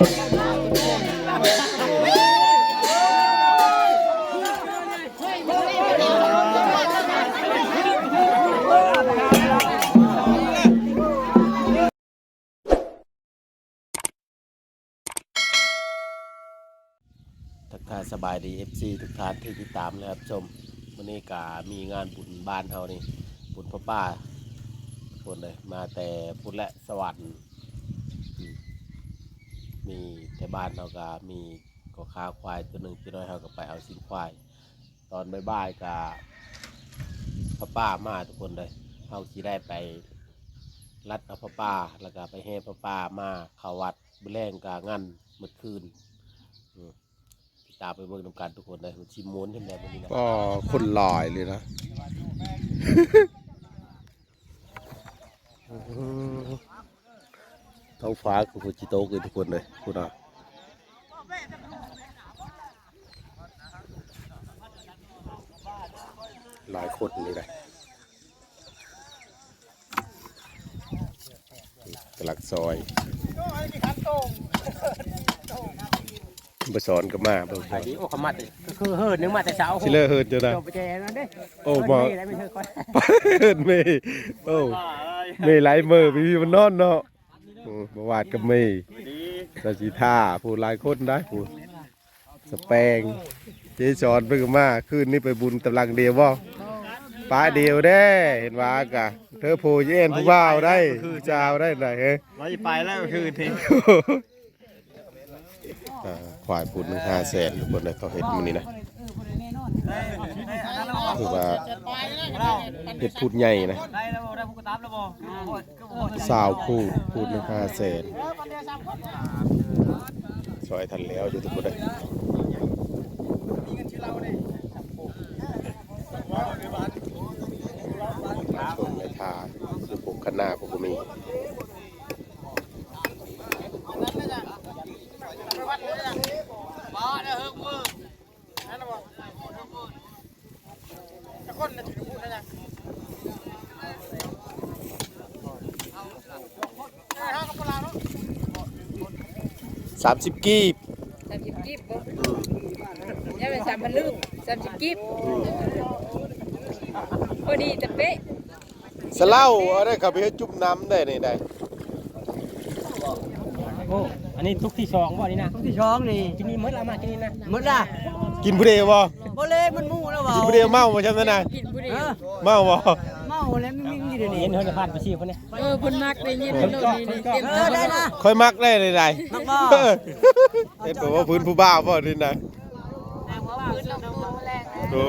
ทักทายสบายดี FC ทุกท่านที่ติดตามนะครับชมวันนี้ก็มีงานบุญบ้านเฮานี่บุญพ่อป้าทุกคนเลยมาแต่พุทธและสวรรค์ มีแต่บ้านเฮาก็มีก็ค้าควายตัวหนึ่งที่น้อยเฮาก็ไปเอาสินควาย ตอนบ่ายๆก็พ่อป้ามาทุกคนเลยเฮาสิได้ไปรัดเอาพ่อป้าแล้วก็ไปให้พ่อป้ามาเข้าวัดบุแรงกางันเมื่อคืนติดตามไปเบิ่งนำกันทุกคนเลยมันชิมม้วนขึ้นได้วันนี้นะก็คนลอยเลยนะ ท้องฟ้าคือฟูจิโตะเลยทุกคนเลยคุณอะหลายคนเลยนะกำลังซอยบสอนก็มาเบิ่งไอ้ที่โอ้ขมัดเลยก็คือเฮิร์ดนึงมาแต่เช้าสิเลอเฮิร์ดเจ้านะจบไปแจนั่นเด้โอ้บ่ได้ไม่เฮิร์ดก่อนเฮิร์ดเมย์โอ้เมย์ไหลมือพี่พี่มันนอนเนาะ โอ้บวาดกับเมย์สาชิท่าผู้หลายคนได้ผู้สแปงเจสอนเพิ่งมาคืนนี้ไปบุญตำลังเดียวบ่ป้าเดียวได้เห็นว่ากะ เธอโพเย็นผู้บ่าวได้ผู้เจ้าได้ไหนเฮ้ยเราจะไปแล้วคืนทีอ่าควายปุ่นหนึ่งห้าแสนทุกคนเลยเขาเห็ดมันนี่นะ คือว่าเห็ดพูดใหญ่นะได้แล้วบ่ได้ผู้กระตับแล้วบ่ก็บ่สาวคู่พูดหนึ่งห้าแสนซอยทันแล้วอยู่ทุกคนเลยชนในทาคือผมขนาผมก็มี สามสิบกีบสามสิบกิบบ่ยังเป็นสามพันลูกสามสิบกิบพอดีแต่เป๊ะสเล่าเอาได้ขับไปให้จุ่มน้ำได้นี่ได้โอ้อันนี้ทุกที่สองบ่นี่นะที่ช้องนี่กินนี่มดละมากินนี่นะหมดละกินผู้เดียวบ่ บ่เลยมันมู่แล้วเปล่ากินผู้เดียวเมาบ่ใช่ไหมนะกินผู้เดีเอยวอเมาบ่เมาแล้วไม่มีเดี๋ยวนี้เห็นเฮิร์ดผ่านไปชีพคนนี้เออเพิ่นมักได้ยินโลดนี่นี่เต็มเออได้นะ ค่อยมักได้เลยได้มักบ่ เออเห็นบอกว่าพื้นผู้บ้าบ่นี่นะโอ้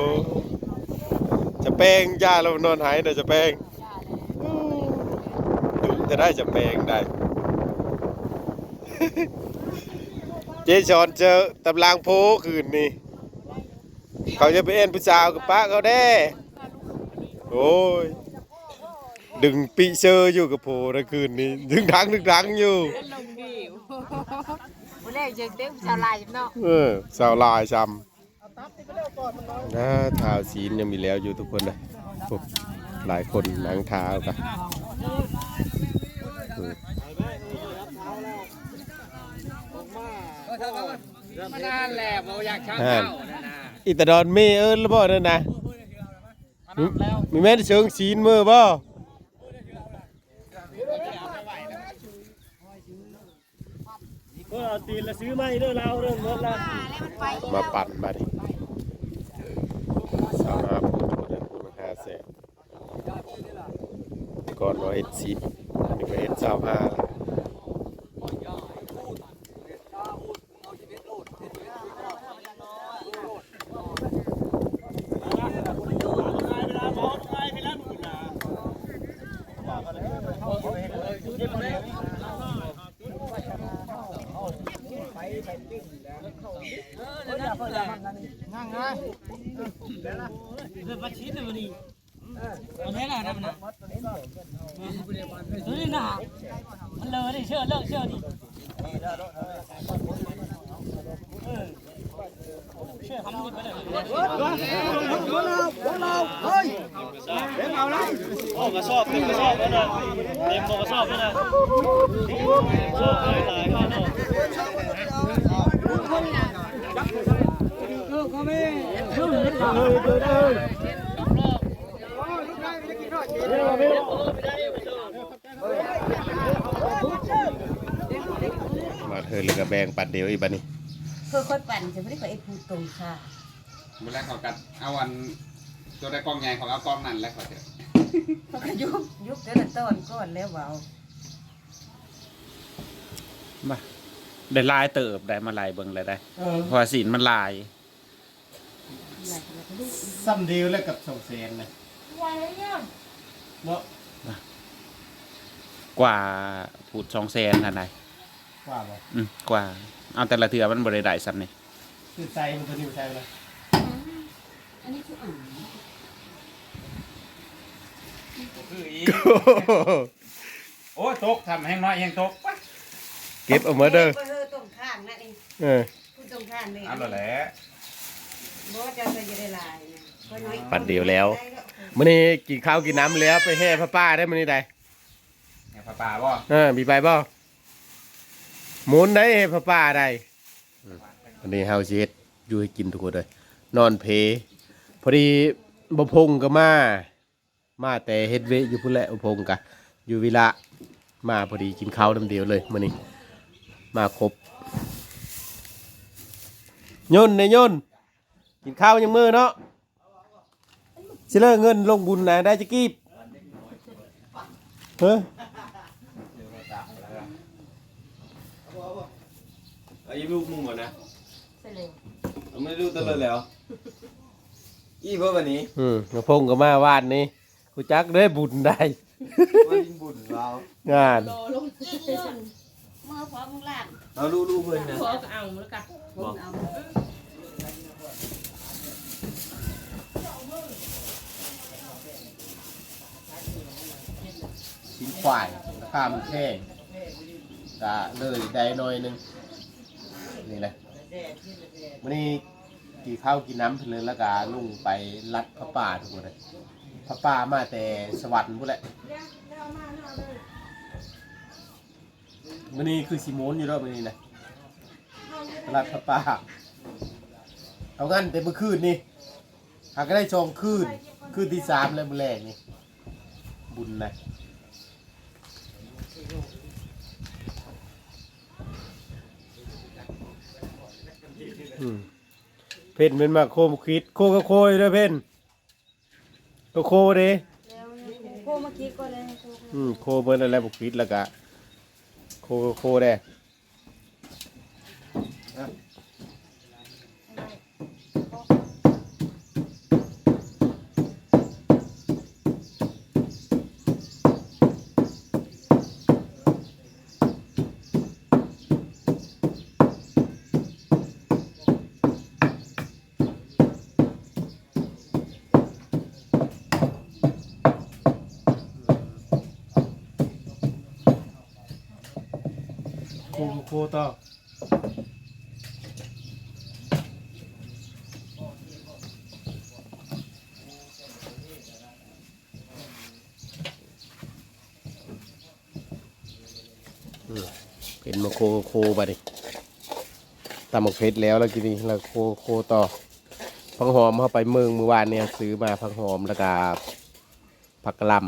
จะแป้งจ้าเรานอนหายเดี๋ยวจะแป้งดูจะได้จะแป้งได้ เจชอนเจอตำรางโพคืนนี้ เขาจะไปเอ็นผู้สาวกับป้าเขาแด้โอ้ยดึงปีเชอร์อยู่กับโพนะคืนนี้ดึงดังดึงดังอยู่ลงดิวบ่แรกจะเต็มชาวลายเนาะเออสาวลายซ้ำนะเท้าศีลยังมีแล้วอยู่ทุกคนเลยโอ้หลายคนหนังเท้ากันเออมานานแล้วบ่อยากช้างอ่า อิตาดอนเมเอิญแล้วบ่นั่นนะมีมีแม่นเชิงศีลมือบ่เออตีนละซื้อไม่เด้อเราเรื่องหมดละมาปั่นมาดิสาวนาพูดทุกคนเลยพูดมาห้าแสนก่อนว่าเอ็ดสิบอันนี้ก็เอ็ดสาวห้าละ มาชี้เลยวันนี้มันให้ล่ะนะมันน่ะดูนี่นะมันเลยดิเชื่อเลิกเชื่อดิเชื่อทำนี่ไปเลย โอ้กระสอบเต็มกระสอบแล้วนะเต็มกระสอบแล้วนะชอบหลายหลายข้าวเนาะ มาเธอเลยกับแบงปัดเดียวอีบันนี้เพื่อค่อยปั่นจะไม่ได้ไปไอ้ผู้ตรงค่ะเมื่อแรกเขากัดเอาวันตัวได้กล้องใหญ่ของเอากล้องนั่นแล้วเขาจะเขาก็ยุบยุบแต่ละต้นก้อนแล้วเบามาได้ลายเติบได้มาลายเบิ่งเลยได้เพราะว่าสีนมันลายซ้ำเดียวแล้วกับสองแสนนะเนาะกว่าพูดสองแสนทันใดว่าบ่อืมกว่าเอาแต่ละเทือมันบริได้ซ้ำนี่คือใจมันตัวนี้มันใจเลยโอ้ตกทำแห้งน้อยแห้งตกเก็บเอามาเด้อเออตรงข้างนั่นเองเออผู้ตรงข้างนี่เอาและแหละบ่ว่าจะจะได้ลายนะค่อยน้อยปัดเดียวแล้ว มื้อนี้กินข้าวกินน้ำแล้วไปแห่พระป้าได้มื้อนี้ได้แห่ปลาปลาบ่เออมีไปบ่หมุนได้แห่พระป้าได้วันนี้เฮาสิเฮ็ดอยู่ให้กินทุกคนเลยนอนเพพอดีบ่พงก็มา มาแต่เฮ็ดเวะอยู่พุ่นแหละบ่พงกะอยู่วิละมาพอดีกินข้าวน้ำเดียวเลยมื้อนี้มาครบยนต์เนี่ยยนต์กินข้าวยังมือเนาะ สิเลิกเงินลงบุญนะได้จะกีบเฮ้ยอายุลูกมึงหมดนะเสร็จแล้วเอาไม่รู้ตลอดแล้วอีเพื่อวันนี้ อืมกระพงก็มาวาดนี่กูจักได้บุญได้ว่ายิงบุญเรางานเมื่อพอมึงลากเอาลูกลูกเพื่อนนะพอก็เอาแล้วกันผมเอา ชิ้นควายราคามันแพงก็เลยได้หน่อยหนึงนี่แหละวันนี้กี่ข้าวกินน้ำเพลินแล้วก็ลุงไปรัดพระป่าทุกคนเลยพระป่ามาแต่สวรรค์พูดแหละวันนี้คือสิโมนอยู่รอบวันนี้นะรัดพระป่าเอางั้นแต่เมื่อคืนนี่หากก็ได้ชองคืนคืนที่สามแล้วมือแรกนี่บุญนะ เพ่นเป็นมาโคมคิด โคก็โคยด้วยเพ่นก็โคเด้โคเมื่อกี้ก็เลยโคอืมโคเบิ้ลอะไรบุกคิดแล้วก็โคก็โคได้ ต่อเป็นมาโคโคไปดิตำหมกเพชรแล้วแล้วกินนี่แล้วโคโคต่อพังหอมเข้าไปเมืองเมื่อวานเนี่ยซื้อมาพังหอมแล้วก็ผักกะหลำ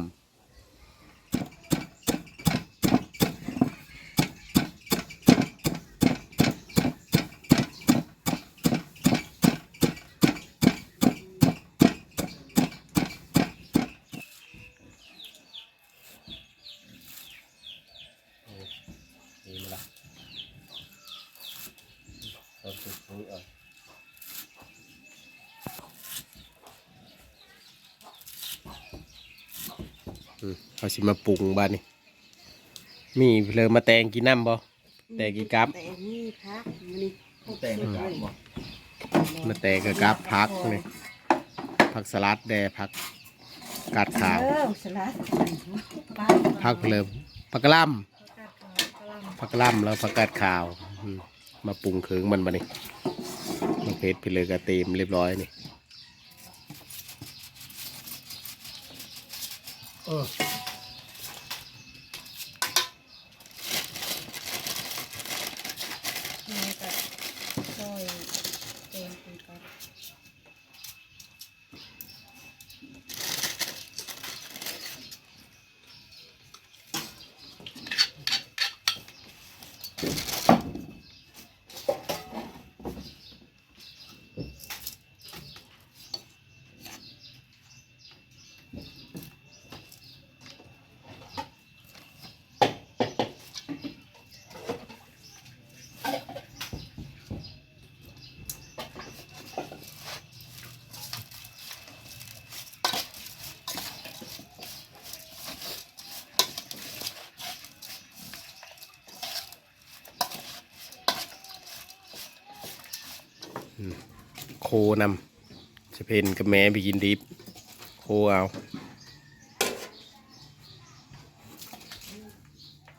ดีมั้ยล่ะเอาสุดๆเอาอื มเขาสิมาปรุงบ้านนี่มีเลยมาแตงกินน้ำบ่แตงกินกับ แต่นี่พักมันนี่แต่งกันบ่มาแตงกับกับพักนี่ผักสลัดแดผักกาดขาว เออสลัดปลาผักเลยผักกะหล่ำผักกะหล่ำแล้วผักกาดขาวอืมมาปรุงเครื่องมันมานี่มาเพชรไปเลยกระเตรียมเรียบร้อยนี่ เออ นำจะเพนกับแม่ไปกินดิบ โคเอา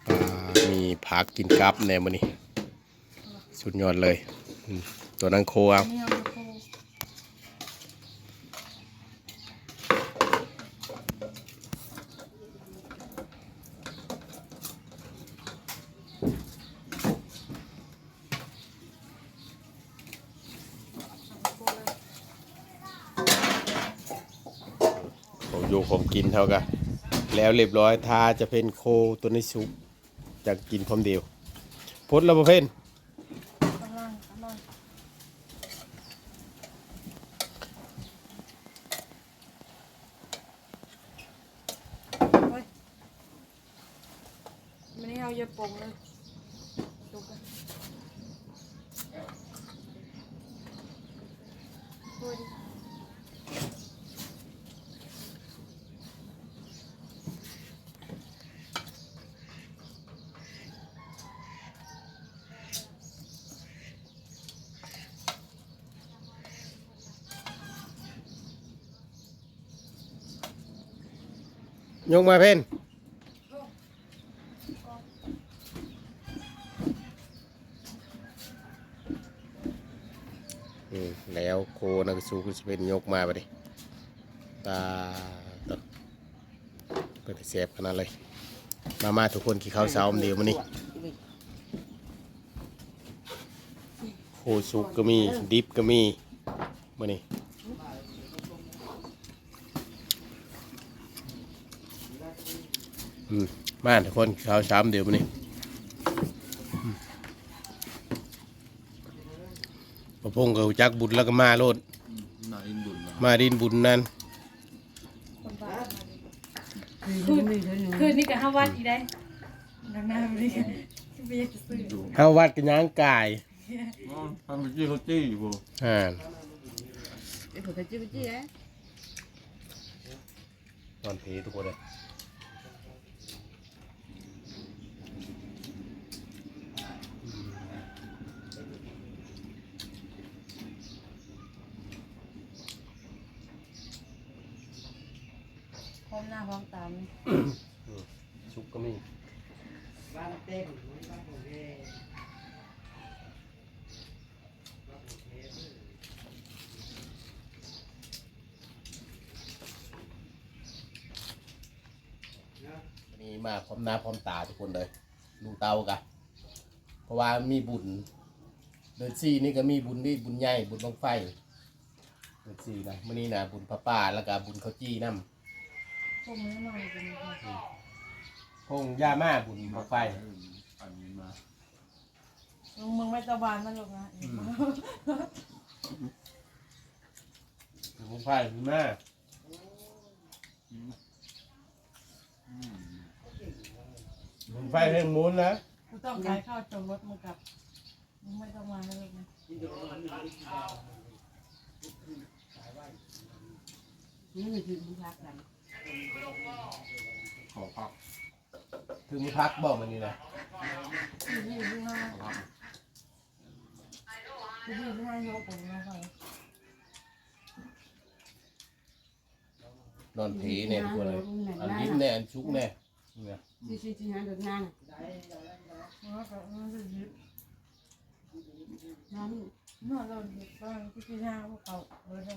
อ่ามีผักกินกับแนมันนี่สุดยอดเลย ตัวนั้นโคเอา นี่เอามาโค ของกินเท่ากันแล้วเรียบร้อยทาจะเป็นโคตัวนี้ซุปจะกินพร้อมเดียวพดแล้วประเภทกำลังกำลังโอ้ยมันนี่เอาเยอะปงเลยดูกันโอ้ ยกมาเพ่นแล้วโคนักสู้ก็จะเป็นยกมาไปดิตาตเป็นเสียบขนาดเลย มามาทุกคนกี่ข้าวเช้าเดียวมานี่โคซุกก็มีดิบก็มีมานี่ มมาทุกคนข้าวเช้ามันเดียวมานี่อืมพระพงศ์ก็รู้จักบุญแล้วก็มาโลดน่าอินบุญนะมาดินบุญนั่นคืนคืนนี้กับห้าวัดอีได้นังหน้าไม่ได้ไม่อยากจะซื้อเฮาวัดกันย่างกายอ๋อทำไปจี้เขาจี้อยู่บ่อ่าเดี๋ยวผมจะจิ้มจิ้มนะนอนเพทุกคนเลย ร้อมหน้าพร้อมตาชุกก็มีนี่มาพร้อมหน้าพร้อมตาทุกคนเลยลุงเตากะเพราะว่ามีบุญเดือนสี่นี่ก็มีบุญนี่บุญใหญ่บุญบังไฟเดือนสี่นะมื่อนี้นะบุญพระป่าแล้วก็บุญข้าวจี้น้ำ พวกนี้หน่อยเป็นไงำพงย่ามาบุญบังไฟอันนี้มาลุงมึงไม่ตะบานมันหรอกนะบุญบังไฟมีมาบุญไฟเรื่องมูลนะกูต้องขายข้าวจนรถมึงกลับมึงไม่ต้องมาแล้วลูกนะนี่คือมึงพักกัน ขอพักคือมีพักบอกมันนี่นะนี่นี่ห้านี่นี่ห้ายกผมนะครันอนผีเนี่ยทุกคนเลยอันยิ้มเนี่ยอันชุกเนี่ยเนี่ยที่ที่ที่ห้าเดินงานแล้วก็มันจะยึดนั่นนั่นเราเด็กก็ที่ที่ห้าพวกเขาเลย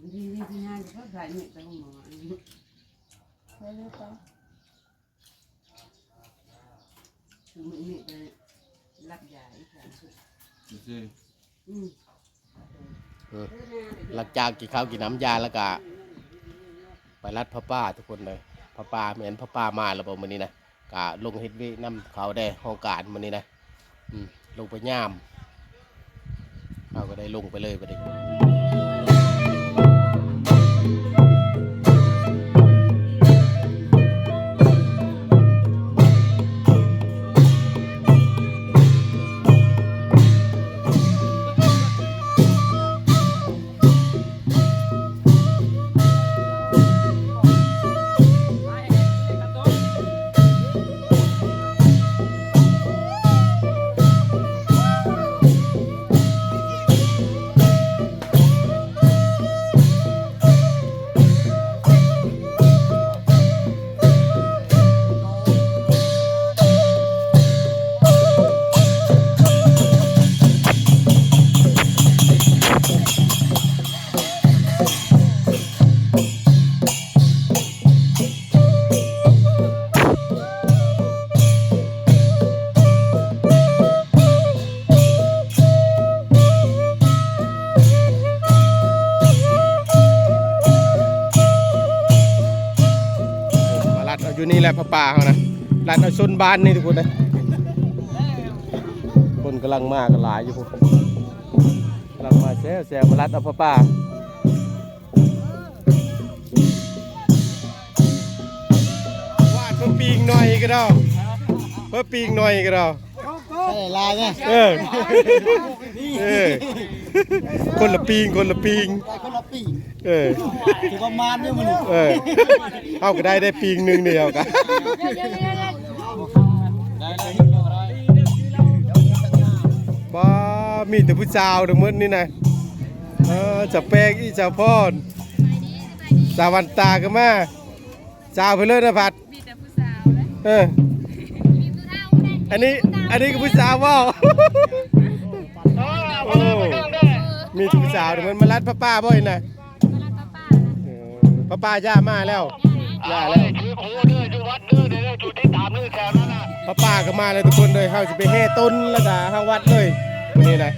đi đi đi nha có lại nhẹ tao mà ไปเลยไปคือมึงนี่ไปรับยาอีกครั้งดูสิอืมหลังจากกินข้าวกินน้ำยาแล้วก็ไปรัดพระป้าทุกคนเลยพระป้าเหมือนพระป้ามาแล้วบอกมันนี้นะกะลงเฮ็ดวิน้ำเขาได้ห้องการมันนี้นะอืมลงไปย่ามเขาก็ได้ลงไปเลยไปดิมาาอยู่นี่แหละพระป่าเขานะรัดเอาชนบ้านนี่ทุกคนนะคนกำลังมากันหลายอยู่พวกกำลังมาแซวแซวมารัดเอาพระป่าว่าดเพื่อปีงหน่อยก็ได้เพื่อปีงหน่อยก็ได้ใช่ลายเนี่ยเออเออคนละปีงคนละปีงได้คนละปี เออถือประมาณเนี่ยมันเออเอาก็ได้ได้ปีงหนึ่งเดียวกันได้ได้บ้ามีแต่ผู้สาวทั้งหมดนี่นะเออจะแปลกอีจะพรสาวันตาก็มาสาวไปเลยนะพัดมีแต่ผู้สาวเลยเอออันนี้อันนี้ก็ผู้สาวเว่าโอ้มีแต่ผู้สาวทั้งหมดมารัดพระป้าบ่อยนะเอ อพระป้าย่ามาแล้วย่าแล้วพระป้าก็มาเลยทุกคนเลยเฮาจะไปแห่ต้นแล้วก็เฮาวัดเลยวันนี้นะ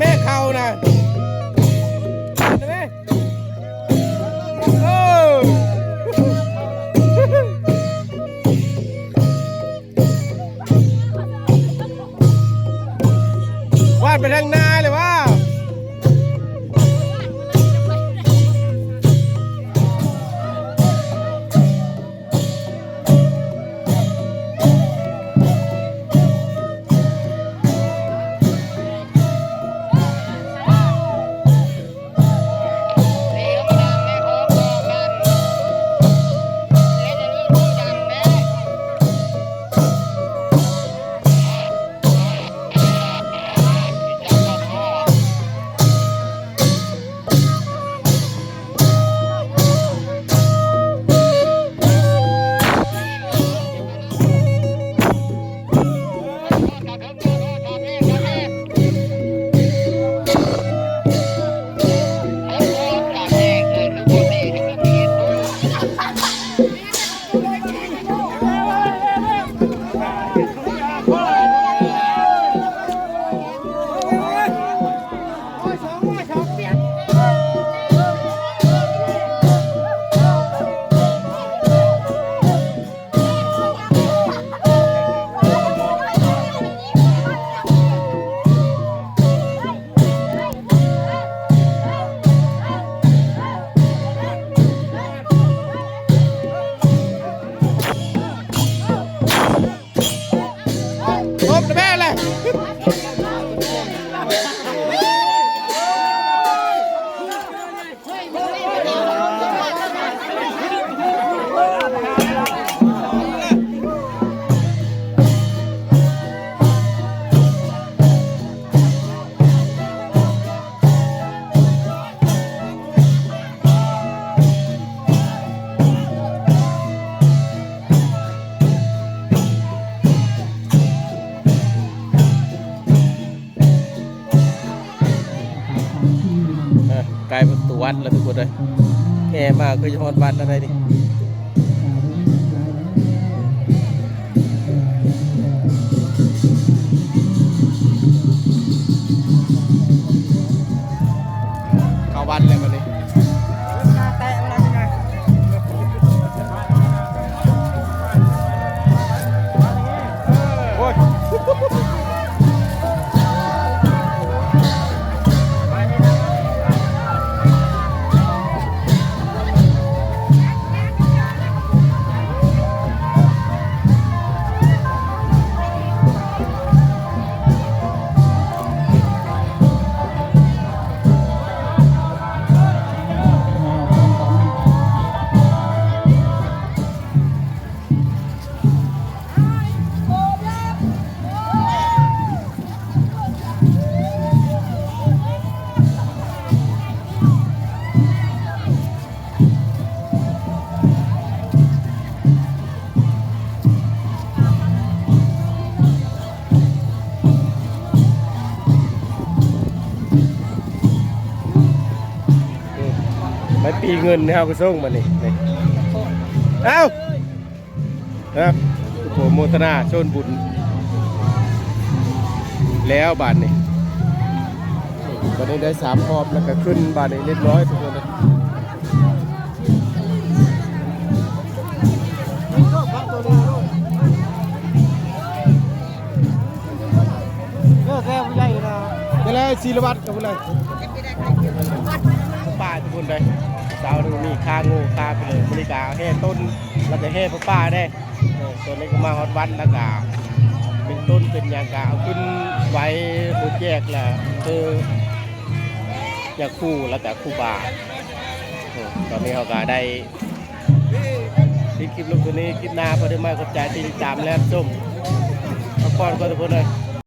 แม่เขาน่ะ กลาป็นตัววัดแล้วทุกคนเลยแก่มากคือจะฮอดวัดอะไรนี่ ไม่ปีเงินนะครับก็ส่งมานี่นี่เอ้านะครับโปรโมทนาโชนบุญ แล้วบาทนี่ตอนนี้ได้สามพอบแล้วก็ขึ้นบาทนี้เรียบร้อยทุกคนเลยเลิกแล้วผู้ใหญ่นะนี่แหละศิลวัตรกับผู้ใหญ่ป้าทุกคนเลย สาวนึงมีคางูคาไปเลยบริการแห่ต้นแล้วก็แห่พวกป้าได้ตัวนี้ก็มาฮอดวันแล้วก็เป็นต้นเป็นอย่างกะเอาขึ้นไว้บุแยกแหละคืออยากคู่แล้วแต่คู่บาตอนนี้เขาก็ได้ที่คลิปลงตัวนี้คลิปหน้าพอได้มาขอบใจที่ติดตามแล้วส้มพักผ่อนก็ทุกคนเลย